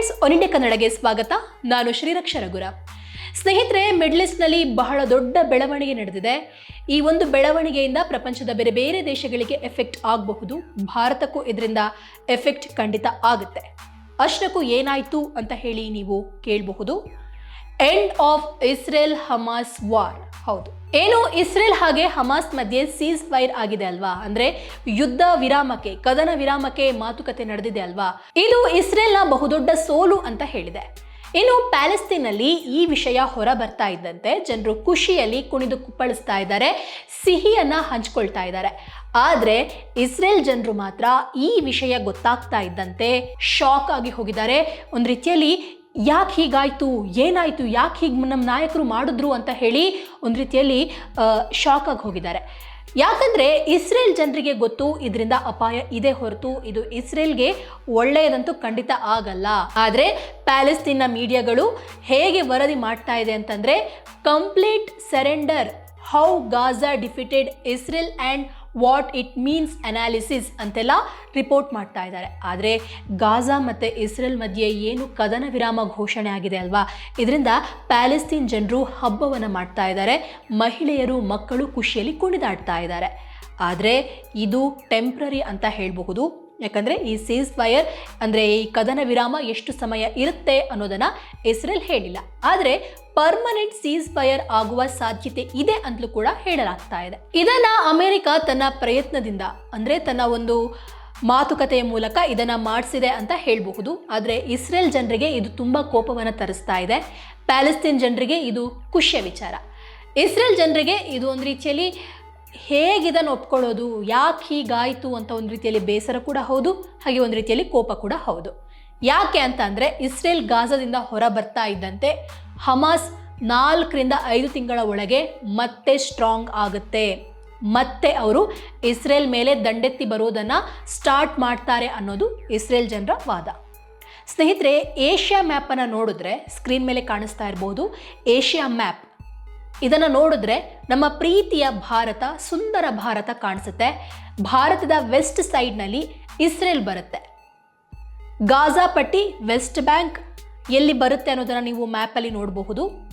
Friends one India ಕನ್ನಡಗೆ ಸ್ವಾಗತ. ನಾನು ಶ್ರೀರಕ್ಷ ರಘುರ. ಸ್ನೇಹಿತರೆ ಮಿಡ್ಲ್ ಈಸ್ಟ್ನಲ್ಲಿ ಬಹಳ ದೊಡ್ಡ ಬೆಳವಣಿಗೆ ನಡೆದಿದೆ. ಈ ಒಂದು ಬೆಳವಣಿಗೆಯಿಂದ ಪ್ರಪಂಚದ ಬೇರೆ ಬೇರೆ ದೇಶಗಳಿಗೆ ಎಫೆಕ್ಟ್ ಆಗಬಹುದು. ಭಾರತಕ್ಕೂ ಇದರಿಂದ ಎಫೆಕ್ಟ್ ಖಂಡಿತ ಆಗುತ್ತೆ. ಅಷ್ಟಕ್ಕೂ ಏನಾಯ್ತು ಅಂತ ಹೇಳಿ ನೀವು ಕೇಳಬಹುದು. End of Israel Hamas war ಹೌದು. ಏನು ಇಸ್ರೇಲ್ ಹಾಗೆ ಹಮಾಸ್ ಮಧ್ಯೆ ಸೀಸ್ ಫೈರ್ ಆಗಿದೆ ಅಲ್ವಾ? ಅಂದ್ರೆ ಯುದ್ಧ ವಿರಾಮಕ್ಕೆ, ಕದನ ವಿರಾಮಕ್ಕೆ ಮಾತುಕತೆ ನಡೆದಿದೆ ಅಲ್ವಾ? ಇದು ಇಸ್ರೇಲ್ನ ಬಹುದೊಡ್ಡ ಸೋಲು ಅಂತ ಹೇಳಿದೆ. ಇನ್ನು ಪ್ಯಾಲೆಸ್ತೀನಲ್ಲಿ ಈ ವಿಷಯ ಹೊರ ಬರ್ತಾ ಇದ್ದಂತೆ ಜನರು ಖುಷಿಯಲ್ಲಿ ಕುಣಿದು ಕುಪ್ಪಳಿಸ್ತಾ ಇದ್ದಾರೆ, ಸಿಹಿಯನ್ನ ಹಂಚ್ಕೊಳ್ತಾ ಇದ್ದಾರೆ. ಆದ್ರೆ ಇಸ್ರೇಲ್ ಜನರು ಮಾತ್ರ ಈ ವಿಷಯ ಗೊತ್ತಾಗ್ತಾ ಇದ್ದಂತೆ ಶಾಕ್ ಆಗಿ ಹೋಗಿದ್ದಾರೆ. ಒಂದು ರೀತಿಯಲ್ಲಿ ಯಾಕೆ ಹೀಗಾಯಿತು? ಏನಾಯ್ತು? ಯಾಕೆ ಹೀಗೆ ನಮ್ಮ ನಾಯಕರು ಮಾಡಿದ್ರು ಅಂತ ಹೇಳಿ ಒಂದು ರೀತಿಯಲ್ಲಿ ಶಾಕ್ ಆಗಿ ಹೋಗಿದ್ದಾರೆ. ಯಾಕಂದ್ರೆ ಇಸ್ರೇಲ್ ಜನರಿಗೆ ಗೊತ್ತು, ಇದರಿಂದ ಅಪಾಯ ಇದೆ ಹೊರತು ಇದು ಇಸ್ರೇಲ್ಗೆ ಒಳ್ಳೆಯದಂತೂ ಖಂಡಿತ ಆಗಲ್ಲ. ಆದರೆ ಪ್ಯಾಲೆಸ್ತೀನ್ನ ಮೀಡಿಯಾಗಳು ಹೇಗೆ ವರದಿ ಮಾಡ್ತಾ ಇದೆ ಅಂತಂದ್ರೆ, complete surrender how Gaza defeated Israel and what it means analysis ಅಂತೆಲ್ಲ ರಿಪೋರ್ಟ್ ಮಾಡ್ತಾ ಇದ್ದಾರೆ. ಆದರೆ ಗಾಜಾ ಮತ್ತು ಇಸ್ರೇಲ್ ಮಧ್ಯೆ ಏನು ಕದನ ವಿರಾಮ ಘೋಷಣೆ ಆಗಿದೆ ಅಲ್ವಾ? ಇದರಿಂದ ಪ್ಯಾಲೆಸ್ತೀನ್ ಜನರು ಹಬ್ಬವನ್ನು ಮಾಡ್ತಾ ಇದ್ದಾರೆ. ಮಹಿಳೆಯರು, ಮಕ್ಕಳು ಖುಷಿಯಲ್ಲಿ ಕುಣಿದಾಡ್ತಾ ಇದ್ದಾರೆ. ಆದರೆ ಇದು ಟೆಂಪ್ರರಿ ಅಂತ ಹೇಳಬಹುದು. ಯಾಕಂದರೆ ಈ ಸೀಸ್ ಫೈರ್ ಅಂದರೆ ಈ ಕದನ ವಿರಾಮ ಎಷ್ಟು ಸಮಯ ಇರುತ್ತೆ ಅನ್ನೋದನ್ನು ಇಸ್ರೇಲ್ ಹೇಳಿಲ್ಲ. ಆದರೆ ಪರ್ಮನೆಂಟ್ ಸೀಸ್ ಫೈರ್ ಆಗುವ ಸಾಧ್ಯತೆ ಇದೆ ಅಂತಲೂ ಕೂಡ ಹೇಳಲಾಗ್ತಾ ಇದೆ. ಇದನ್ನ ಅಮೆರಿಕ ತನ್ನ ಪ್ರಯತ್ನದಿಂದ ಅಂದರೆ ತನ್ನ ಒಂದು ಮಾತುಕತೆಯ ಮೂಲಕ ಇದನ್ನು ಮಾಡಿಸಿದೆ ಅಂತ ಹೇಳಬಹುದು. ಆದರೆ ಇಸ್ರೇಲ್ ಜನರಿಗೆ ಇದು ತುಂಬ ಕೋಪವನ್ನು ತರಿಸ್ತಾ ಇದೆ. ಪ್ಯಾಲೆಸ್ತೀನ್ ಜನರಿಗೆ ಇದು ಖುಷಿಯ ವಿಚಾರ. ಇಸ್ರೇಲ್ ಜನರಿಗೆ ಇದು ಒಂದು ರೀತಿಯಲ್ಲಿ ಹೇಗಿದನ್ನು ಒಪ್ಕೊಳ್ಳೋದು? ಯಾಕೆ ಹೀಗಾಯಿತು ಅಂತ ಒಂದು ರೀತಿಯಲ್ಲಿ ಬೇಸರ ಕೂಡ ಹೌದು, ಹಾಗೆ ಒಂದು ರೀತಿಯಲ್ಲಿ ಕೋಪ ಕೂಡ ಹೌದು. ಯಾಕೆ ಅಂತ ಅಂದರೆ ಇಸ್ರೇಲ್ ಗಾಜಾದಿಂದ ಹೊರ ಬರ್ತಾ ಇದ್ದಂತೆ ಹಮಾಸ್ ನಾಲ್ಕರಿಂದ ಐದು ತಿಂಗಳ ಒಳಗೆ ಮತ್ತೆ ಸ್ಟ್ರಾಂಗ್ ಆಗುತ್ತೆ. ಮತ್ತೆ ಅವರು ಇಸ್ರೇಲ್ ಮೇಲೆ ದಂಡೆತ್ತಿ ಬರೋದನ್ನು ಸ್ಟಾರ್ಟ್ ಮಾಡ್ತಾರೆ ಅನ್ನೋದು ಇಸ್ರೇಲ್ ಜನರ ವಾದ. ಸ್ನೇಹಿತರೆ, ಏಷ್ಯಾ ಮ್ಯಾಪನ್ನು ನೋಡಿದ್ರೆ ಸ್ಕ್ರೀನ್ ಮೇಲೆ ಕಾಣಿಸ್ತಾ ಇರ್ಬೋದು. ಏಷ್ಯಾ ಮ್ಯಾಪ್ ಇದನ್ನು ನೋಡಿದ್ರೆ ನಮ್ಮ ಪ್ರೀತಿಯ ಭಾರತ, ಸುಂದರ ಭಾರತ ಕಾಣಿಸುತ್ತೆ. ಭಾರತದ ವೆಸ್ಟ್ ಸೈಡ್ನಲ್ಲಿ ಇಸ್ರೇಲ್ ಬರುತ್ತೆ. ಗಾಜಾ ಪಟ್ಟಿ ವೆಸ್ಟ್ ಬ್ಯಾಂಕ್ ಎಲ್ಲಿ ಬರುತ್ತೆ ಅನ್ನೋದನ್ನು ನೀವು ಮ್ಯಾಪಲ್ಲಿ ನೋಡಬಹುದು.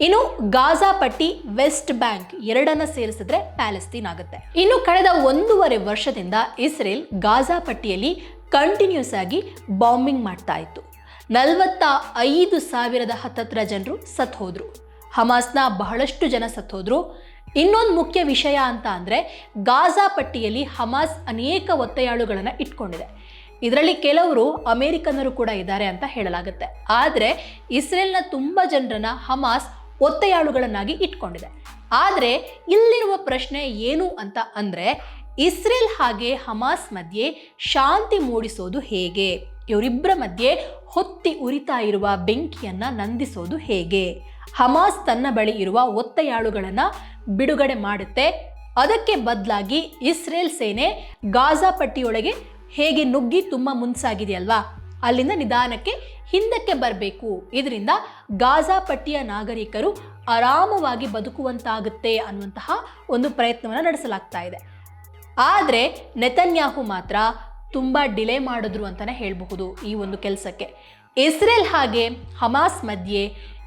ಇನ್ನು ಗಾಜಾ ಪಟ್ಟಿ ವೆಸ್ಟ್ ಬ್ಯಾಂಕ್ ಎರಡನ್ನ ಸೇರಿಸಿದ್ರೆ ಪ್ಯಾಲೆಸ್ತೀನ್ ಆಗುತ್ತೆ. ಇನ್ನು ಕಳೆದ ಒಂದೂವರೆ ವರ್ಷದಿಂದ ಇಸ್ರೇಲ್ ಗಾಜಾ ಪಟ್ಟಿಯಲ್ಲಿ ಕಂಟಿನ್ಯೂಸ್ ಆಗಿ ಬಾಂಬಿಂಗ್ ಮಾಡ್ತಾ ಇತ್ತು. ನಲವತ್ತ ಐದು ಸಾವಿರದ ಹತ್ತತ್ರ ಜನರು ಸತ್ ಹೋದ್ರು. ಹಮಾಸ್ನ ಬಹಳಷ್ಟು ಜನ ಸತ್ತೋದ್ರು. ಇನ್ನೊಂದು ಮುಖ್ಯ ವಿಷಯ ಅಂತ ಅಂದರೆ ಗಾಜಾ ಪಟ್ಟಿಯಲ್ಲಿ ಹಮಾಸ್ ಅನೇಕ ಒತ್ತೆಯಾಳುಗಳನ್ನು ಇಟ್ಕೊಂಡಿದೆ. ಇದರಲ್ಲಿ ಕೆಲವರು ಅಮೆರಿಕನ್ನರು ಕೂಡ ಇದ್ದಾರೆ ಅಂತ ಹೇಳಲಾಗುತ್ತೆ. ಆದರೆ ಇಸ್ರೇಲ್ನ ತುಂಬ ಜನರನ್ನ ಹಮಾಸ್ ಒತ್ತೆಯಾಳುಗಳನ್ನಾಗಿ ಇಟ್ಕೊಂಡಿದೆ. ಆದರೆ ಇಲ್ಲಿರುವ ಪ್ರಶ್ನೆ ಏನು ಅಂತ ಅಂದರೆ ಇಸ್ರೇಲ್ ಹಾಗೆ ಹಮಾಸ್ ಮಧ್ಯೆ ಶಾಂತಿ ಮೂಡಿಸೋದು ಹೇಗೆ? ಇವರಿಬ್ಬರ ಮಧ್ಯೆ ಹೊತ್ತಿ ಉರಿತಾ ಇರುವ ಬೆಂಕಿಯನ್ನು ನಂದಿಸೋದು ಹೇಗೆ? ಹಮಾಸ್ ತನ್ನ ಬಳಿ ಇರುವ ಒತ್ತೆಯಾಳುಗಳನ್ನು ಬಿಡುಗಡೆ ಮಾಡುತ್ತೆ. ಅದಕ್ಕೆ ಬದಲಾಗಿ ಇಸ್ರೇಲ್ ಸೇನೆ ಗಾಜಾ ಪಟ್ಟಿಯೊಳಗೆ ಹೇಗೆ ನುಗ್ಗಿ ತುಂಬ ಮುನ್ಸಾಗಿದೆಯಲ್ವಾ ಅಲ್ಲಿಂದ ನಿಧಾನಕ್ಕೆ ಹಿಂದಕ್ಕೆ ಬರಬೇಕು. ಇದರಿಂದ ಗಾಜಾ ಪಟ್ಟಿಯ ನಾಗರಿಕರು ಆರಾಮವಾಗಿ ಬದುಕುವಂತಾಗುತ್ತೆ ಅನ್ನುವಂತಹ ಒಂದು ಪ್ರಯತ್ನವನ್ನು ನಡೆಸಲಾಗ್ತಾ ಇದೆ. ಆದರೆ ನೆತನ್ಯಾಹು ಮಾತ್ರ ತುಂಬ ಡಿಲೇ ಮಾಡಿದ್ರು ಅಂತಲೇ ಹೇಳಬಹುದು ಈ ಒಂದು ಕೆಲಸಕ್ಕೆ. ಇಸ್ರೇಲ್ ಹಾಗೆ ಹಮಾಸ್ ಮಧ್ಯೆ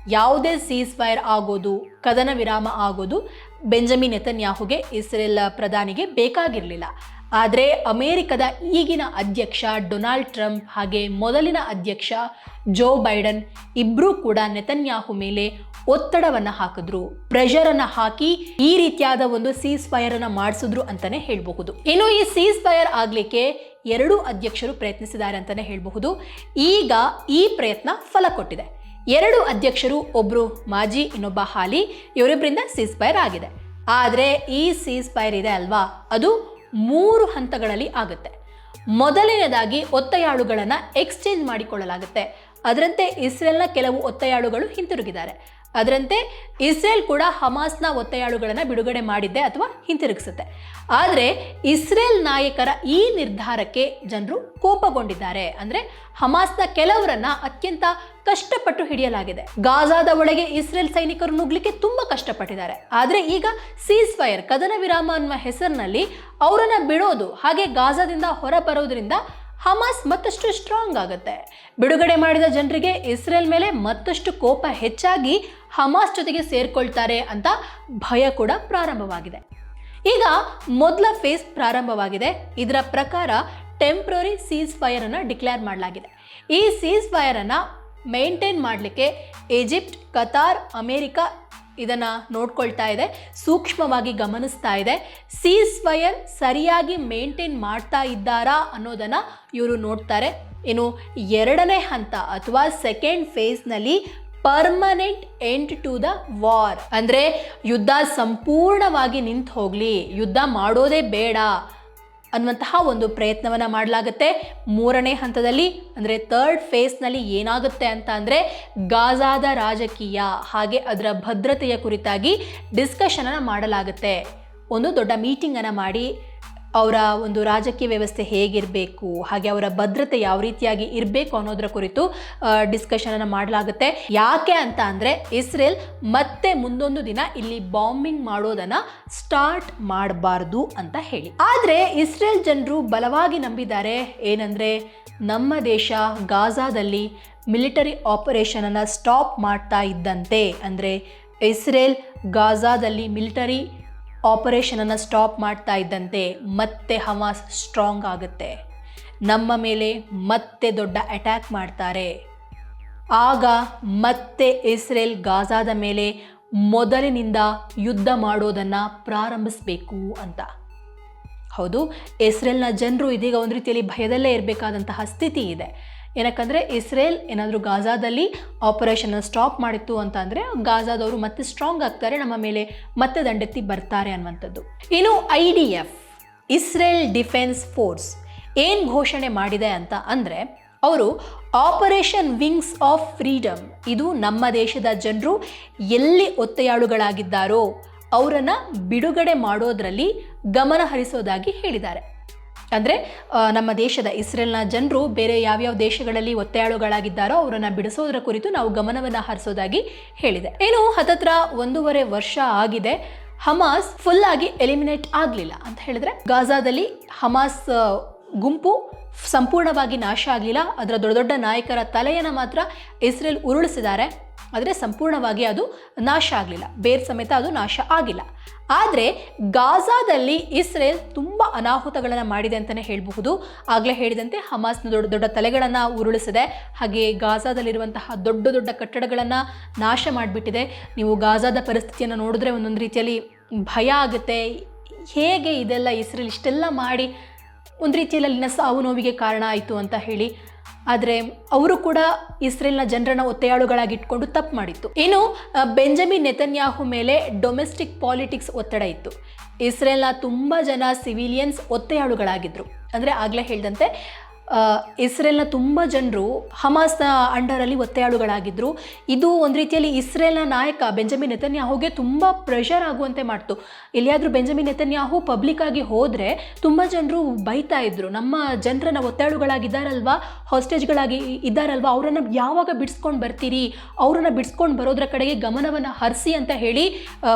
ಯಾವುದೇ ಸೀಸ್ ಫೈರ್ ಆಗೋದು, ಕದನ ವಿರಾಮ ಆಗೋದು ಬೆಂಜಮಿನ್ ನೆತನ್ಯಾಹುಗೆ, ಇಸ್ರೇಲ್ ಪ್ರಧಾನಿಗೆ ಬೇಕಾಗಿರಲಿಲ್ಲ. ಆದರೆ ಅಮೆರಿಕದ ಈಗಿನ ಅಧ್ಯಕ್ಷ ಡೊನಾಲ್ಡ್ ಟ್ರಂಪ್ ಹಾಗೆ ಮೊದಲಿನ ಅಧ್ಯಕ್ಷ ಜೋ ಬೈಡನ್ ಇಬ್ಬರೂ ಕೂಡ ನೆತನ್ಯಾಹು ಮೇಲೆ ಒತ್ತಡವನ್ನು ಹಾಕಿದ್ರು. ಪ್ರೆಷರನ್ನು ಹಾಕಿ ಈ ರೀತಿಯಾದ ಒಂದು ಸೀಸ್ ಫೈರ್ ಅನ್ನ ಮಾಡಿಸಿದ್ರು ಅಂತಾನೆ ಹೇಳಬಹುದು. ಇನ್ನು ಈ ಸೀಸ್ ಫೈರ್ ಆಗಲಿಕ್ಕೆ ಎರಡೂ ಅಧ್ಯಕ್ಷರು ಪ್ರಯತ್ನಿಸಿದ್ದಾರೆ ಅಂತಾನೆ ಹೇಳಬಹುದು. ಈಗ ಈ ಪ್ರಯತ್ನ ಫಲ ಕೊಟ್ಟಿದೆ. ಎರಡು ಅಧ್ಯಕ್ಷರು ಒಬ್ಬರು ಮಾಜಿ, ಇನ್ನೊಬ್ಬ ಹಾಲಿ, ಇವರಿಬ್ಬರಿಂದ ಸೀಸ್ಪೈರ್ ಆಗಿದೆ. ಆದರೆ ಈ ಸೀಸ್ಪೈರ್ ಇದೆ ಅಲ್ವಾ? ಅದು ಮೂರು ಹಂತಗಳಲ್ಲಿ ಆಗುತ್ತೆ. ಮೊದಲನೇದಾಗಿ ಒತ್ತೆಯಾಳುಗಳನ್ನು ಎಕ್ಸ್ಚೇಂಜ್ ಮಾಡಿಕೊಳ್ಳಲಾಗುತ್ತೆ. ಅದರಂತೆ ಇಸ್ರೇಲ್ನ ಕೆಲವು ಒತ್ತೆಯಾಳುಗಳು ಹಿಂತಿರುಗಿದ್ದಾರೆ. ಅದರಂತೆ ಇಸ್ರೇಲ್ ಕೂಡ ಹಮಾಸ್ನ ಒತ್ತೆಯಾಳುಗಳನ್ನು ಬಿಡುಗಡೆ ಮಾಡಿದ್ದೆ ಅಥವಾ ಹಿಂತಿರುಗಿಸುತ್ತೆ. ಆದರೆ ಇಸ್ರೇಲ್ ನಾಯಕರ ಈ ನಿರ್ಧಾರಕ್ಕೆ ಜನರು ಕೋಪಗೊಂಡಿದ್ದಾರೆ. ಅಂದರೆ ಹಮಾಸ್ನ ಕೆಲವರನ್ನ ಅತ್ಯಂತ ಕಷ್ಟಪಟ್ಟು ಹಿಡಿಯಲಾಗಿದೆ. ಗಾಜಾದ ಒಳಗೆ ಇಸ್ರೇಲ್ ಸೈನಿಕರು ನುಗ್ಲಿಕ್ಕೆ ತುಂಬಾ ಕಷ್ಟಪಟ್ಟಿದ್ದಾರೆ. ಆದರೆ ಈಗ ಸೀಸ್ ಫೈರ್ ಕದನ ವಿರಾಮ ಅನ್ನುವ ಹೆಸರಿನಲ್ಲಿ ಅವರನ್ನು ಬಿಡೋದು ಹಾಗೆ ಗಾಜಾದಿಂದ ಹೊರ ಬರೋದ್ರಿಂದ ಹಮಾಸ್ ಮತ್ತಷ್ಟು ಸ್ಟ್ರಾಂಗ್ ಆಗುತ್ತೆ. ಬಿಡುಗಡೆ ಮಾಡಿದ ಜನರಿಗೆ ಇಸ್ರೇಲ್ ಮೇಲೆ ಮತ್ತಷ್ಟು ಕೋಪ ಹೆಚ್ಚಾಗಿ ಹಮಾಸ್ ಜೊತೆಗೆ ಸೇರ್ಕೊಳ್ತಾರೆ ಅಂತ ಭಯ ಕೂಡ ಪ್ರಾರಂಭವಾಗಿದೆ. ಈಗ ಮೊದಲ ಫೇಸ್ ಪ್ರಾರಂಭವಾಗಿದೆ. ಇದರ ಪ್ರಕಾರ ಟೆಂಪ್ರರಿ ಸೀಸ್ ಫೈರ್ ಅನ್ನು ಡಿಕ್ಲೇರ್ ಮಾಡಲಾಗಿದೆ. ಈ ಸೀಸ್ ಫೈರ್ ಅನ್ನು ಮೇಂಟೈನ್ ಮಾಡಲಿಕ್ಕೆ ಈಜಿಪ್ಟ್, ಕತಾರ್, ಅಮೇರಿಕಾ ಇದನ್ನು ನೋಡ್ಕೊಳ್ತಾ ಇದೆ, ಸೂಕ್ಷ್ಮವಾಗಿ ಗಮನಿಸ್ತಾ ಇದೆ. ಸೀಸ್ ಫೈರ್ ಸರಿಯಾಗಿ ಮೇಂಟೈನ್ ಮಾಡ್ತಾ ಇದ್ದಾರಾ ಅನ್ನೋದನ್ನು ಇವರು ನೋಡ್ತಾರೆ. ಇನ್ನು ಎರಡನೇ ಹಂತ ಅಥವಾ second ಫೇಸ್ನಲ್ಲಿ permanent end to the war. ಅಂದರೆ ಯುದ್ಧ ಸಂಪೂರ್ಣವಾಗಿ ನಿಂತು ಹೋಗಲಿ ಯುದ್ಧ ಮಾಡೋದೇ ಬೇಡ. ಅನ್ನುವಂತಹ ಒಂದು ಪ್ರಯತ್ನವನ್ನು ಮಾಡಲಾಗುತ್ತೆ. ಮೂರನೇ ಹಂತದಲ್ಲಿ, ಅಂದರೆ ಥರ್ಡ್ ಫೇಸ್ನಲ್ಲಿ ಏನಾಗುತ್ತೆ ಅಂತ ಅಂದರೆ ಗಾಜಾದ ರಾಜಕೀಯ, ಹಾಗೆ ಅದರ ಭದ್ರತೆಯ ಕುರಿತಾಗಿ ಡಿಸ್ಕಷನನ್ನು ಮಾಡಲಾಗುತ್ತೆ. ಒಂದು ದೊಡ್ಡ ಮೀಟಿಂಗನ್ನು ಮಾಡಿ ಅವರ ಒಂದು ರಾಜಕೀಯ ವ್ಯವಸ್ಥೆ ಹೇಗಿರಬೇಕು, ಹಾಗೆ ಅವರ ಭದ್ರತೆ ಯಾವ ರೀತಿಯಾಗಿ ಇರಬೇಕು ಅನ್ನೋದರ ಕುರಿತು ಡಿಸ್ಕಷನನ್ನು ಮಾಡಲಾಗುತ್ತೆ. ಯಾಕೆ ಅಂತ ಅಂದರೆ, ಇಸ್ರೇಲ್ ಮತ್ತೆ ಮುಂದೊಂದು ದಿನ ಇಲ್ಲಿ ಬಾಂಬಿಂಗ್ ಮಾಡೋದನ್ನು ಸ್ಟಾರ್ಟ್ ಮಾಡಬಾರ್ದು ಅಂತ ಹೇಳಿ. ಆದರೆ ಇಸ್ರೇಲ್ ಜನರು ಬಲವಾಗಿ ನಂಬಿದ್ದಾರೆ. ಏನಂದರೆ, ನಮ್ಮ ದೇಶ ಗಾಜಾದಲ್ಲಿ ಮಿಲಿಟರಿ ಆಪರೇಷನನ್ನು ಸ್ಟಾಪ್ ಮಾಡ್ತಾ ಇದ್ದಂತೆ. ಅಂದರೆ ಇಸ್ರೇಲ್ ಗಾಜಾದಲ್ಲಿ ಮಿಲಿಟರಿ ಆಪರೇಷನನ್ನು ಸ್ಟಾಪ್ ಮಾಡ್ತಾ ಇದ್ದಂತೆ ಮತ್ತೆ ಹಮಾಸ್ ಸ್ಟ್ರಾಂಗ್ ಆಗುತ್ತೆ. ನಮ್ಮ ಮೇಲೆ ಮತ್ತೆ ದೊಡ್ಡ ಅಟ್ಯಾಕ್ ಮಾಡ್ತಾರೆ. ಆಗ ಮತ್ತೆ ಇಸ್ರೇಲ್ ಗಾಜಾದ ಮೇಲೆ ಮೊದಲಿನಿಂದ ಯುದ್ಧ ಮಾಡೋದನ್ನು ಪ್ರಾರಂಭಿಸಬೇಕು ಅಂತ. ಹೌದು, ಇಸ್ರೇಲ್ನ ಜನರು ಇದೀಗ ಒಂದು ರೀತಿಯಲ್ಲಿ ಭಯದಲ್ಲೇ ಇರಬೇಕಾದಂತಹ ಸ್ಥಿತಿ ಇದೆ. ಏನಕ್ಕಂದರೆ ಇಸ್ರೇಲ್ ಏನಾದರೂ ಗಾಜಾದಲ್ಲಿ ಆಪರೇಷನ್ನ ಸ್ಟಾಪ್ ಮಾಡಿತ್ತು ಅಂತ ಅಂದರೆ ಗಾಜಾದವರು ಮತ್ತೆ ಸ್ಟ್ರಾಂಗ್ ಆಗ್ತಾರೆ, ನಮ್ಮ ಮೇಲೆ ಮತ್ತೆ ದಂಡೆತ್ತಿ ಬರ್ತಾರೆ ಅನ್ನುವಂಥದ್ದು. ಇನ್ನು I D F Israel defence force ಏನು ಘೋಷಣೆ ಮಾಡಿದೆ ಅಂತ ಅಂದರೆ ಅವರು ಆಪರೇಷನ್ ವಿಂಗ್ಸ್ ಆಫ್ ಫ್ರೀಡಮ್ ಇದು ನಮ್ಮ ದೇಶದ ಜನರು ಎಲ್ಲಿ ಒತ್ತೆಯಾಳುಗಳಾಗಿದ್ದಾರೋ ಅವರನ್ನು ಬಿಡುಗಡೆ ಮಾಡೋದರಲ್ಲಿ ಗಮನ ಹರಿಸೋದಾಗಿ ಹೇಳಿದ್ದಾರೆ. ಅಂದರೆ ನಮ್ಮ ದೇಶದ ಇಸ್ರೇಲ್ನ ಜನರು ಬೇರೆ ಯಾವ್ಯಾವ ದೇಶಗಳಲ್ಲಿ ಒತ್ತೆಯಾಳುಗಳಾಗಿದ್ದಾರೋ ಅವರನ್ನು ಬಿಡಿಸೋದರ ಕುರಿತು ನಾವು ಗಮನವನ್ನು ಹರಿಸೋದಾಗಿ ಹೇಳಿದೆ. ಏನು ಹತ್ತತ್ರ ಒಂದೂವರೆ ವರ್ಷ ಆಗಿದೆ, ಹಮಾಸ್ ಫುಲ್ ಆಗಿ ಎಲಿಮಿನೇಟ್ ಆಗಲಿಲ್ಲ ಅಂತ ಹೇಳಿದ್ರೆ, ಗಾಜಾದಲ್ಲಿ ಹಮಾಸ್ ಗುಂಪು ಸಂಪೂರ್ಣವಾಗಿ ನಾಶ ಆಗಲಿಲ್ಲ. ಅದರ ದೊಡ್ಡ ದೊಡ್ಡ ನಾಯಕರ ತಲೆಯನ್ನು ಮಾತ್ರ ಇಸ್ರೇಲ್ ಉರುಳಿಸಿದ್ದಾರೆ. ಆದರೆ ಸಂಪೂರ್ಣವಾಗಿ ಅದು ನಾಶ ಆಗಲಿಲ್ಲ. ಬೇರ್ ಸಮೇತ ಅದು ನಾಶ ಆಗಿಲ್ಲ. ಆದರೆ ಗಾಜಾದಲ್ಲಿ ಇಸ್ರೇಲ್ ತುಂಬ ಅನಾಹುತಗಳನ್ನು ಮಾಡಿದೆ ಅಂತಲೇ ಹೇಳಬಹುದು. ಆಗಲೇ ಹೇಳಿದಂತೆ ಹಮಾಸ್ನ ದೊಡ್ಡ ದೊಡ್ಡ ತಲೆಗಳನ್ನು ಉರುಳಿಸಿದೆ. ಹಾಗೆ ಗಾಜಾದಲ್ಲಿರುವಂತಹ ದೊಡ್ಡ ದೊಡ್ಡ ಕಟ್ಟಡಗಳನ್ನು ನಾಶ ಮಾಡಿಬಿಟ್ಟಿದೆ. ನೀವು ಗಾಜಾದ ಪರಿಸ್ಥಿತಿಯನ್ನು ನೋಡಿದ್ರೆ ಒಂದೊಂದು ರೀತಿಯಲ್ಲಿ ಭಯ ಆಗುತ್ತೆ. ಹೇಗೆ ಇದೆಲ್ಲ ಇಸ್ರೇಲ್ ಇಷ್ಟೆಲ್ಲ ಮಾಡಿ ಒಂದು ರೀತಿಯಲ್ಲಿ ಅಲ್ಲಿನ ಸಾವು ನೋವಿಗೆ ಕಾರಣ ಆಯಿತು ಅಂತ ಹೇಳಿ. ಆದರೆ ಅವರು ಕೂಡ ಇಸ್ರೇಲ್ನ ಜನರನ್ನ ಒತ್ತೆಯಾಳುಗಳಾಗಿ ಇಟ್ಕೊಂಡು ತಪ್ಪು ಮಾಡಿತ್ತು. ಇನ್ನು ಬೆಂಜಮಿನ್ ನೆತನ್ಯಾಹು ಮೇಲೆ ಡೊಮೆಸ್ಟಿಕ್ ಪಾಲಿಟಿಕ್ಸ್ ಒತ್ತಡ ಇತ್ತು. ಇಸ್ರೇಲ್ನ ತುಂಬ ಜನ ಸಿವಿಲಿಯನ್ಸ್ ಒತ್ತೆಯಾಳುಗಳಾಗಿದ್ದರು ಅಂದರೆ ಆಗಲೇ ಹೇಳಿದಂತೆ ಇಸ್ರೇಲ್ನ ತುಂಬ ಜನರು ಹಮಾಸ್ನ ಅಂಡರಲ್ಲಿ ಒತ್ತೆಯಾಳುಗಳಾಗಿದ್ದರು ಇದು ಒಂದು ರೀತಿಯಲ್ಲಿ ಇಸ್ರೇಲ್ನ ನಾಯಕ ಬೆಂಜಮಿನ್ ನೆತನ್ಯಾಹುಗೆ ತುಂಬ ಪ್ರೆಷರ್ ಆಗುವಂತೆ ಮಾಡ್ತು. ಎಲ್ಲಿಯಾದರೂ ಬೆಂಜಮಿನ್ ನೆತನ್ಯಾಹು ಪಬ್ಲಿಕ್ ಆಗಿ ಹೋದರೆ ತುಂಬ ಜನರು ಬೈತಾ ಇದ್ರು. ನಮ್ಮ ಜನರನ್ನ ಒತ್ತೆಯಾಳುಗಳಾಗಿದ್ದಾರಲ್ವಾ? ಹಾಸ್ಟೇಜ್ಗಳಾಗಿ ಇದ್ದಾರಲ್ವಾ? ಅವರನ್ನು ಯಾವಾಗ ಬಿಡಿಸ್ಕೊಂಡು ಬರ್ತೀರಿ? ಅವರನ್ನು ಬಿಡಿಸ್ಕೊಂಡು ಬರೋದ್ರ ಕಡೆಗೆ ಗಮನವನ್ನು ಹರಿಸಿ ಅಂತ ಹೇಳಿ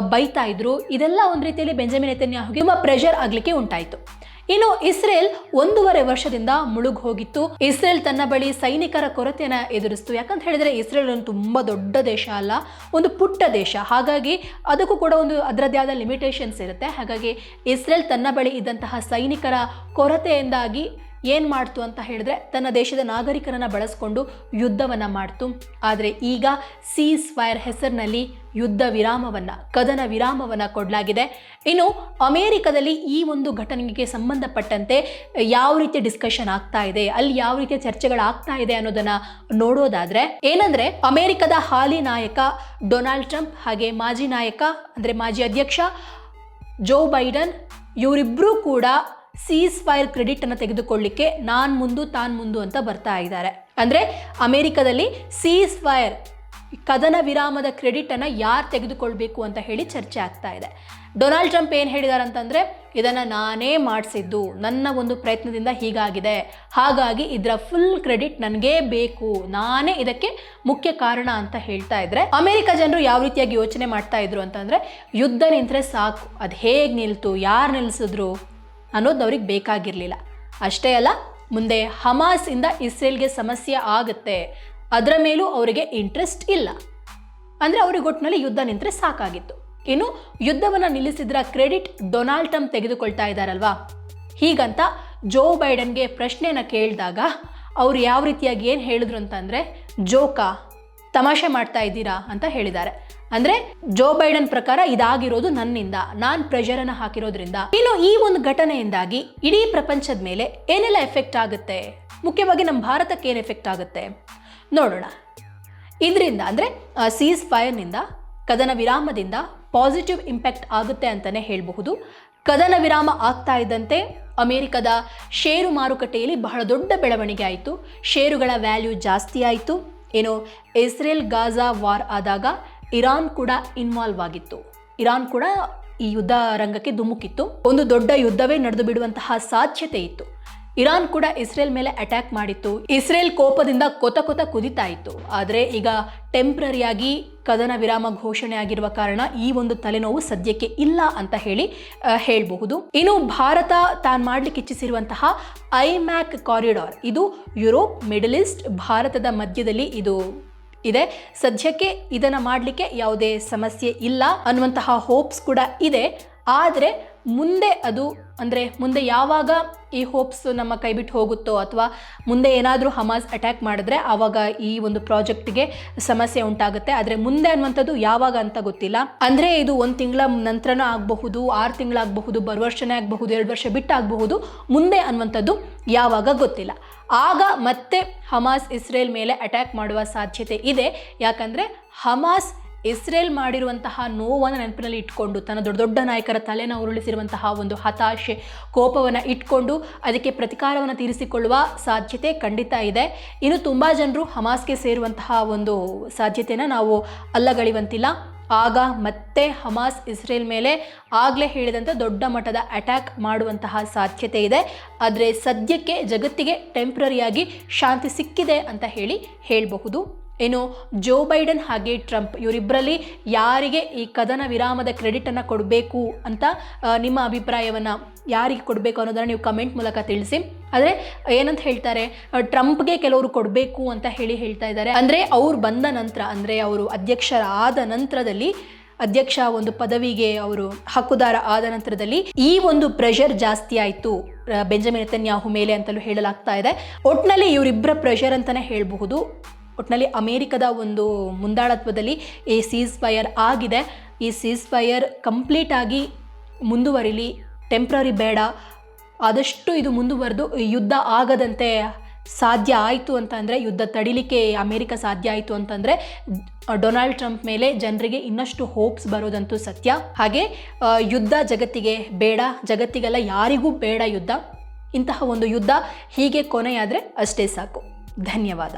ಬೈತಾ ಇದ್ರು. ಇದೆಲ್ಲ ಒಂದು ರೀತಿಯಲ್ಲಿ ಬೆಂಜಮಿನ್ ನೆತನ್ಯಾಹುಗೆ ತುಂಬ ಪ್ರೆಷರ್ ಆಗಲಿಕ್ಕೆ ಉಂಟಾಯಿತು. ಇನ್ನು ಇಸ್ರೇಲ್ ಒಂದೂವರೆ ವರ್ಷದಿಂದ ಮುಳುಗ್ ಹೋಗಿತ್ತು ಇಸ್ರೇಲ್ ತನ್ನ ಬಳಿ ಸೈನಿಕರ ಕೊರತೆಯನ್ನು ಎದುರಿಸ್ತು. ಯಾಕಂತ ಹೇಳಿದ್ರೆ ಇಸ್ರೇಲ್ ಒಂದು ತುಂಬಾ ದೊಡ್ಡ ದೇಶ ಅಲ್ಲ, ಒಂದು ಪುಟ್ಟ ದೇಶ. ಹಾಗಾಗಿ ಅದಕ್ಕೂ ಕೂಡ ಒಂದು ಅದರದ್ದೇ ಆದ ಲಿಮಿಟೇಷನ್ಸ್ ಇರುತ್ತೆ. ಹಾಗಾಗಿ ಇಸ್ರೇಲ್ ತನ್ನ ಬಳಿ ಇದ್ದಂತಹ ಸೈನಿಕರ ಕೊರತೆಯಿಂದಾಗಿ ಏನು ಮಾಡ್ತು ಅಂತ ಹೇಳಿದ್ರೆ ತನ್ನ ದೇಶದ ನಾಗರಿಕರನ್ನು ಬಳಸ್ಕೊಂಡು ಯುದ್ಧವನ್ನು ಮಾಡ್ತು. ಆದರೆ ಈಗ ಸೀಸ್ ಫೈರ್ ಹೆಸರಿನಲ್ಲಿ ಯುದ್ಧ ವಿರಾಮವನ್ನು, ಕದನ ವಿರಾಮವನ್ನು ಕೊಡಲಾಗಿದೆ. ಇನ್ನು ಅಮೇರಿಕದಲ್ಲಿ ಈ ಒಂದು ಘಟನೆಗೆ ಸಂಬಂಧಪಟ್ಟಂತೆ ಯಾವ ರೀತಿ ಡಿಸ್ಕಷನ್ ಆಗ್ತಾ ಇದೆ, ಅಲ್ಲಿ ಯಾವ ರೀತಿಯ ಚರ್ಚೆಗಳಾಗ್ತಾ ಇದೆ ಅನ್ನೋದನ್ನ ನೋಡೋದಾದ್ರೆ, ಏನಂದ್ರೆ ಅಮೇರಿಕದ ಹಾಲಿ ನಾಯಕ ಡೊನಾಲ್ಡ್ ಟ್ರಂಪ್ ಹಾಗೆ ಮಾಜಿ ನಾಯಕ, ಅಂದರೆ ಮಾಜಿ ಅಧ್ಯಕ್ಷ ಜೋ ಬೈಡನ್ ಇವರಿಬ್ಬರೂ ಕೂಡ ಸೀಸ್ ಫೈರ್ ಕ್ರೆಡಿಟ್ ಅನ್ನು ತೆಗೆದುಕೊಳ್ಳಿಕ್ಕೆ ನಾನು ಮುಂದು, ತಾನು ಮುಂದು ಅಂತ ಬರ್ತಾ ಇದ್ದಾರೆ. ಅಂದರೆ ಅಮೆರಿಕದಲ್ಲಿ ಸೀಸ್ ಫೈರ್ ಕದನ ವಿರಾಮದ ಕ್ರೆಡಿಟ್ ಅನ್ನು ಯಾರು ತೆಗೆದುಕೊಳ್ಬೇಕು ಅಂತ ಹೇಳಿ ಚರ್ಚೆ ಆಗ್ತಾ ಇದೆ. ಡೊನಾಲ್ಡ್ ಟ್ರಂಪ್ ಏನು ಹೇಳಿದ್ದಾರೆ ಅಂತಂದರೆ ಇದನ್ನು ನಾನೇ ಮಾಡಿಸಿದ್ದು, ನನ್ನ ಒಂದು ಪ್ರಯತ್ನದಿಂದ ಹೀಗಾಗಿದೆ. ಹಾಗಾಗಿ ಇದರ ಫುಲ್ ಕ್ರೆಡಿಟ್ ನನಗೇ ಬೇಕು, ನಾನೇ ಇದಕ್ಕೆ ಮುಖ್ಯ ಕಾರಣ ಅಂತ ಹೇಳ್ತಾ ಇದ್ರೆ, ಅಮೆರಿಕ ಜನರು ಯಾವ ರೀತಿಯಾಗಿ ಯೋಚನೆ ಮಾಡ್ತಾ ಇದ್ರು ಅಂತಂದರೆ, ಯುದ್ಧ ನಿಂತರೆ ಸಾಕು, ಅದು ಹೇಗೆ ನಿಲ್ತು, ಯಾರು ನಿಲ್ಲಿಸಿದ್ರು ಅನ್ನೋದು ಅವ್ರಿಗೆ ಬೇಕಾಗಿರಲಿಲ್ಲ. ಅಷ್ಟೇ ಅಲ್ಲ, ಮುಂದೆ ಹಮಾಸ್ ಇಂದ ಇಸ್ರೇಲ್ಗೆ ಸಮಸ್ಯೆ ಆಗುತ್ತೆ ಅದರ ಮೇಲೂ ಅವರಿಗೆ ಇಂಟ್ರೆಸ್ಟ್ ಇಲ್ಲ. ಅಂದರೆ ಅವ್ರಿಗೆ ಒಟ್ಟಿನಲ್ಲಿ ಯುದ್ಧ ನಿಂತರೆ ಸಾಕಾಗಿತ್ತು. ಇನ್ನು ಯುದ್ಧವನ್ನು ನಿಲ್ಲಿಸಿದ್ರ ಕ್ರೆಡಿಟ್ ಡೊನಾಲ್ಡ್ ಟ್ರಂಪ್ ತೆಗೆದುಕೊಳ್ತಾ ಇದ್ದಾರಲ್ವಾ? ಹೀಗಂತ ಜೋ ಬೈಡನ್ಗೆ ಪ್ರಶ್ನೆನ ಕೇಳಿದಾಗ ಅವ್ರು ಯಾವ ರೀತಿಯಾಗಿ ಏನು ಹೇಳಿದ್ರು ಅಂತಂದರೆ, ಜೋಕಾ, ತಮಾಷೆ ಮಾಡ್ತಾ ಇದ್ದೀರಾ? ಅಂತ ಹೇಳಿದ್ದಾರೆ. ಅಂದ್ರೆ ಜೋ ಬೈಡನ್ ಪ್ರಕಾರ ಇದಾಗಿರೋದು ನನ್ನಿಂದ, ನಾನು ಪ್ರೆಷರನ್ನು ಹಾಕಿರೋದ್ರಿಂದ. ಇನ್ನು ಈ ಒಂದು ಘಟನೆಯಿಂದಾಗಿ ಇಡೀ ಪ್ರಪಂಚದ ಮೇಲೆ ಏನೆಲ್ಲ ಎಫೆಕ್ಟ್ ಆಗುತ್ತೆ? ಮುಖ್ಯವಾಗಿ ನಮ್ಮ ಭಾರತಕ್ಕೆ ಏನು ಎಫೆಕ್ಟ್ ಆಗುತ್ತೆ? ನೋಡೋಣ. ಇದರಿಂದ ಅಂದರೆ ಸೀಸ್ ಫೈರ್ನಿಂದ ಕದನ ವಿರಾಮದಿಂದ ಪಾಸಿಟಿವ್ ಇಂಪ್ಯಾಕ್ಟ್ ಆಗುತ್ತೆ ಅಂತಲೇ ಹೇಳಬಹುದು. ಕದನ ವಿರಾಮ ಆಗ್ತಾ ಇದ್ದಂತೆ ಅಮೆರಿಕದ ಷೇರು ಮಾರುಕಟ್ಟೆಯಲ್ಲಿ ಬಹಳ ದೊಡ್ಡ ಬೆಳವಣಿಗೆ ಆಯಿತು. ಷೇರುಗಳ ವ್ಯಾಲ್ಯೂ ಜಾಸ್ತಿ ಆಯಿತು. ಏನು, ಇಸ್ರೇಲ್ ಗಾಜಾ ವಾರ್ ಆದಾಗ ಇರಾನ್ ಕೂಡ ಇನ್ವಾಲ್ವ್ ಆಗಿತ್ತು. ಇರಾನ್ ಕೂಡ ಈ ಯುದ್ಧ ರಂಗಕ್ಕೆ ಧುಮುಕಿತ್ತು. ಒಂದು ದೊಡ್ಡ ಯುದ್ಧವೇ ನಡೆದು ಬಿಡುವಂತಹ ಸಾಧ್ಯತೆ ಇತ್ತು. ಇರಾನ್ ಕೂಡ ಇಸ್ರೇಲ್ ಮೇಲೆ ಅಟ್ಯಾಕ್ ಮಾಡಿತ್ತು. ಇಸ್ರೇಲ್ ಕೋಪದಿಂದ ಕೊತ ಕೊತ ಕುದಿತಾ ಇತ್ತು. ಆದರೆ ಈಗ ಟೆಂಪ್ರರಿಯಾಗಿ ಕದನ ವಿರಾಮ ಘೋಷಣೆ ಆಗಿರುವ ಕಾರಣ ಈ ಒಂದು ತಲೆನೋವು ಸದ್ಯಕ್ಕೆ ಇಲ್ಲ ಅಂತ ಹೇಳಿ ಹೇಳಬಹುದು. ಇನ್ನು ಭಾರತ ತಾನು ಮಾಡ್ಲಿಕ್ಕೆ ಇಚ್ಛಿಸಿರುವಂತಹ ಐಮ್ಯಾಕ್ ಕಾರಿಡಾರ್, ಇದು ಯುರೋಪ್, ಮಿಡಲ್ ಈಸ್ಟ್, ಭಾರತದ ಮಧ್ಯದಲ್ಲಿ ಇದು ಇದೆ. ಸದ್ಯಕ್ಕೆ ಇದನ್ನು ಮಾಡಲಿಕ್ಕೆ ಯಾವುದೇ ಸಮಸ್ಯೆ ಇಲ್ಲ ಅನ್ನುವಂತಹ ಹೋಪ್ಸ್ ಕೂಡ ಇದೆ. ಆದರೆ ಮುಂದೆ ಅದು ಅಂದರೆ ಮುಂದೆ ಯಾವಾಗ ಈ ಹೋಪ್ಸ್ ನಮ್ಮ ಕೈ ಬಿಟ್ಟು ಹೋಗುತ್ತೋ ಅಥವಾ ಮುಂದೆ ಏನಾದರೂ ಹಮಾಸ್ ಅಟ್ಯಾಕ್ ಮಾಡಿದ್ರೆ ಆವಾಗ ಈ ಒಂದು ಪ್ರಾಜೆಕ್ಟ್ಗೆ ಸಮಸ್ಯೆ ಉಂಟಾಗುತ್ತೆ. ಆದರೆ ಮುಂದೆ ಅನ್ನುವಂಥದ್ದು ಯಾವಾಗ ಅಂತ ಗೊತ್ತಿಲ್ಲ. ಅಂದರೆ ಇದು ಒಂದು ತಿಂಗಳ ನಂತರನೂ ಆಗಬಹುದು, ಆರು ತಿಂಗಳಾಗಬಹುದು ಬರುವ ವರ್ಷನೇ ಆಗಬಹುದು, ಎರಡು ವರ್ಷ ಬಿಟ್ಟಾಗಬಹುದು ಮುಂದೆ ಅನ್ನುವಂಥದ್ದು ಯಾವಾಗ ಗೊತ್ತಿಲ್ಲ. ಆಗ ಮತ್ತೆ ಹಮಾಸ್ ಇಸ್ರೇಲ್ ಮೇಲೆ ಅಟ್ಯಾಕ್ ಮಾಡುವ ಸಾಧ್ಯತೆ ಇದೆ. ಯಾಕಂದರೆ ಹಮಾಸ್ ಇಸ್ರೇಲ್ ಮಾಡಿರುವಂತಹ ನೋವನ್ನು ನೆನಪಿನಲ್ಲಿ ಇಟ್ಕೊಂಡು ತನ್ನ ದೊಡ್ಡ ದೊಡ್ಡ ನಾಯಕರ ತಲೆನ ಉರುಳಿಸಿರುವಂತಹ ಒಂದು ಹತಾಶೆ, ಕೋಪವನ್ನು ಇಟ್ಕೊಂಡು ಅದಕ್ಕೆ ಪ್ರತಿಕಾರವನ್ನು ತೀರಿಸಿಕೊಳ್ಳುವ ಸಾಧ್ಯತೆ ಖಂಡಿತ ಇದೆ. ಇನ್ನು ತುಂಬ ಜನರು ಹಮಾಸ್ಗೆ ಸೇರುವಂತಹ ಒಂದು ಸಾಧ್ಯತೆಯನ್ನು ನಾವು ಅಲ್ಲಗಳಿವಂತಿಲ್ಲ ಆಗ ಮತ್ತೆ ಹಮಾಸ್ ಇಸ್ರೇಲ್ ಮೇಲೆ ಆಗಲೇ ಹೇಳಿದಂಥ ದೊಡ್ಡ ಮಟ್ಟದ ಅಟ್ಯಾಕ್ ಮಾಡುವಂತಹ ಸಾಧ್ಯತೆ ಇದೆ. ಆದರೆ ಸದ್ಯಕ್ಕೆ ಜಗತ್ತಿಗೆ ಟೆಂಪ್ರರಿಯಾಗಿ ಶಾಂತಿ ಸಿಕ್ಕಿದೆ ಅಂತ ಹೇಳಿ ಹೇಳಬಹುದು. ಏನು, ಜೋ ಬೈಡನ್ ಹಾಗೆ ಟ್ರಂಪ್ ಇವರಿಬ್ಬರಲ್ಲಿ ಯಾರಿಗೆ ಈ ಕದನ ವಿರಾಮದ ಕ್ರೆಡಿಟನ್ನು ಕೊಡಬೇಕು ಅಂತ ನಿಮ್ಮ ಅಭಿಪ್ರಾಯವನ್ನು ಯಾರಿಗೆ ಕೊಡಬೇಕು ಅನ್ನೋದನ್ನು ನೀವು ಕಮೆಂಟ್ ಮೂಲಕ ತಿಳಿಸಿ. ಆದರೆ, ಏನಂತ ಹೇಳ್ತಾರೆ ಟ್ರಂಪ್ಗೆ ಕೆಲವರು ಕೊಡಬೇಕು ಅಂತ ಹೇಳಿ ಹೇಳ್ತಾ ಇದ್ದಾರೆ. ಅಂದರೆ, ಅವ್ರು ಬಂದ ನಂತರ, ಅಂದರೆ ಅವರು ಅಧ್ಯಕ್ಷರಾದ ನಂತರದಲ್ಲಿ, ಅಧ್ಯಕ್ಷ ಒಂದು ಪದವಿಗೆ ಅವರು ಹಕ್ಕುದಾರ ಆದ ನಂತರದಲ್ಲಿ ಈ ಒಂದು ಪ್ರೆಷರ್ ಜಾಸ್ತಿ ಆಯಿತು ಬೆಂಜಮಿನ್ ನೆತನ್ಯಾಹು ಮೇಲೆ ಅಂತಲೂ ಹೇಳಲಾಗ್ತಾ ಇದೆ. ಒಟ್ಟಿನಲ್ಲಿ ಇವರಿಬ್ಬರ ಪ್ರೆಷರ್ ಅಂತಲೇ ಹೇಳಬಹುದು. ಒಟ್ನಲ್ಲಿ ಅಮೇರಿಕದ ಒಂದು ಮುಂದಾಳತ್ವದಲ್ಲಿ ಈ ಸೀಸ್ ಫೈರ್ ಆಗಿದೆ. ಈ ಸೀಸ್ ಫೈರ್ ಕಂಪ್ಲೀಟ್ ಆಗಿ ಮುಂದುವರಿಲಿ ಟೆಂಪ್ರರಿ ಬೇಡ. ಆದಷ್ಟು ಇದು ಮುಂದುವರೆದು ಯುದ್ಧ ಆಗದಂತೆ ಸಾಧ್ಯ ಆಯಿತು ಅಂತಂದರೆ, ಯುದ್ಧ ತಡಿಲಿಕ್ಕೆ ಅಮೇರಿಕ ಸಾಧ್ಯ ಆಯಿತು ಅಂತಂದರೆ, ಡೊನಾಲ್ಡ್ ಟ್ರಂಪ್ ಮೇಲೆ ಜನರಿಗೆ ಇನ್ನಷ್ಟು ಹೋಪ್ಸ್ ಬರೋದಂತೂ ಸತ್ಯ. ಹಾಗೆ ಯುದ್ಧ ಜಗತ್ತಿಗೆ ಬೇಡ, ಜಗತ್ತಿಗೆಲ್ಲ ಯಾರಿಗೂ ಬೇಡ ಯುದ್ಧ. ಇಂತಹ ಒಂದು ಯುದ್ಧ ಹೀಗೆ ಕೊನೆಯಾದರೆ ಅಷ್ಟೇ ಸಾಕು. ಧನ್ಯವಾದ.